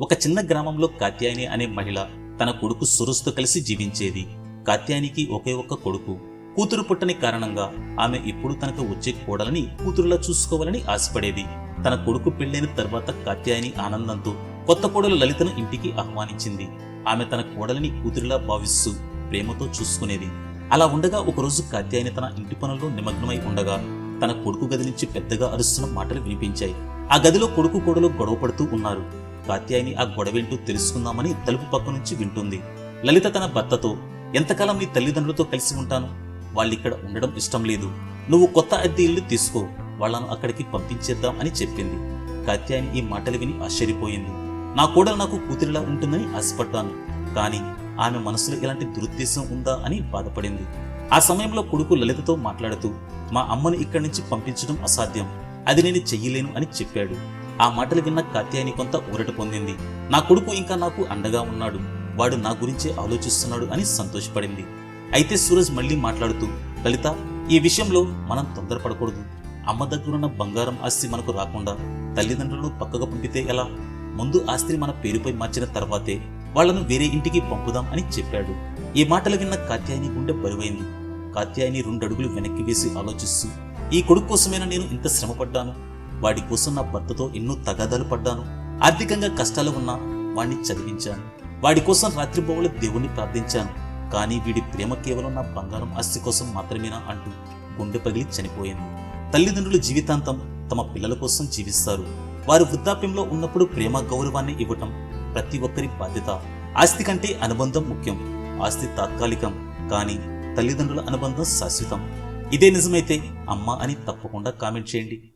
ఒక చిన్న గ్రామంలో కాత్యాయని అనే మహిళ తన కొడుకు సురస్తో కలిసి జీవించేది. కాత్యాయనికి ఒకే ఒక్క కొడుకు. కూతురు పుట్టని కారణంగా ఆమె ఇప్పుడు తనకు వచ్చే కోడలని కూతురులా చూసుకోవాలని ఆశపడేది. తన కొడుకు పెళ్ళైన తర్వాత కాత్యాయని ఆనందంతో కొత్త కోడలు లలితను ఇంటికి ఆహ్వానించింది. ఆమె తన కోడలిని కూతురులా భావిస్తూ ప్రేమతో చూసుకునేది. అలా ఉండగా ఒకరోజు కాత్యాయని తన ఇంటి పనుల్లో నిమగ్నమై ఉండగా తన కొడుకు గది నుంచి పెద్దగా అరుస్తున్న మాటలు వినిపించాయి. ఆ గదిలో కొడుకు కోడలు గొడవ పడుతూ ఉన్నారు. కాత్యాయిని ఆ గొడవేంటూ తెలుసుకుందామని తలుపు పక్క నుంచి వింటుంది. లలిత తన భర్తతో ఎంతకాలం నీ తల్లిదండ్రులతో కలిసి ఉంటాను? వాళ్ళిక్కడ ఉండడం ఇష్టం లేదు. నువ్వు కొత్త అద్దె ఇల్లు తీసుకో. వాళ్ళను అక్కడికి పంపించేద్దాం అని చెప్పింది. కాత్యాయని ఈ మాటలు విని ఆశ్చర్యపోయింది. నా కూడా నాకు కూతురిలా ఉంటుందని ఆశపడ్డాను. కానీ ఆమె మనసులో ఇలాంటి దురుద్దేశం ఉందా? అని బాధపడింది. ఆ సమయంలో కొడుకు లలితతో మాట్లాడుతూ మా అమ్మను ఇక్కడి నుంచి పంపించడం అసాధ్యం. అది నేను చెయ్యలేను అని చెప్పాడు. ఆ మాటలు విన్న కాత్యాయని కొంత ఊరట పొందింది. నా కొడుకు ఇంకా నాకు అండగా ఉన్నాడు. వాడు నా గురించే ఆలోచిస్తున్నాడు అని సంతోషపడింది. అయితే సూరజ్ మళ్ళీ మాట్లాడుతూ లలిత ఈ విషయంలో మనం తొందరపడకూడదు. అమ్మ దగ్గరున్న బంగారం ఆస్తి మనకు రాకుండా తల్లిదండ్రులను పక్కకు పంపితే ఎలా? ముందు ఆస్తిని మన పేరుపై మార్చిన తర్వాతే వాళ్ళను వేరే ఇంటికి పంపుదాం అని చెప్పాడు. ఈ మాటలు విన్న కాత్యాయని గుండె బరువైంది. కాత్యాయని రెండడుగులు వెనక్కి వేసి ఆలోచిస్తూ ఈ కొడుకు కోసమేనా నేను ఇంత శ్రమపడ్డాను? వాడి కోసం నా భర్తతో ఎన్నో తగాదాలు పడ్డాను. ఆర్థికంగా కష్టాలు ఉన్నా వాణ్ణి చదివించాను. వాడి కోసం రాత్రిబోవలు దేవుణ్ణి ప్రార్థించాను. కానీ వీడి ప్రేమ కేవలం నా బంగారం ఆస్తి కోసం మాత్రమేనా అంటూ గుండె పగిలి చనిపోయింది. తల్లిదండ్రులు జీవితాంతం తమ పిల్లల కోసం జీవిస్తారు. వారు వృద్ధాప్యంలో ఉన్నప్పుడు ప్రేమ గౌరవాన్ని ఇవ్వటం ప్రతి ఒక్కరి బాధ్యత. ఆస్తి కంటే అనుబంధం ముఖ్యం. ఆస్తి తాత్కాలికం కానీ తల్లిదండ్రుల అనుబంధం శాశ్వతం. ఇదే నిజమైతే అమ్మ అని తప్పకుండా కామెంట్ చేయండి.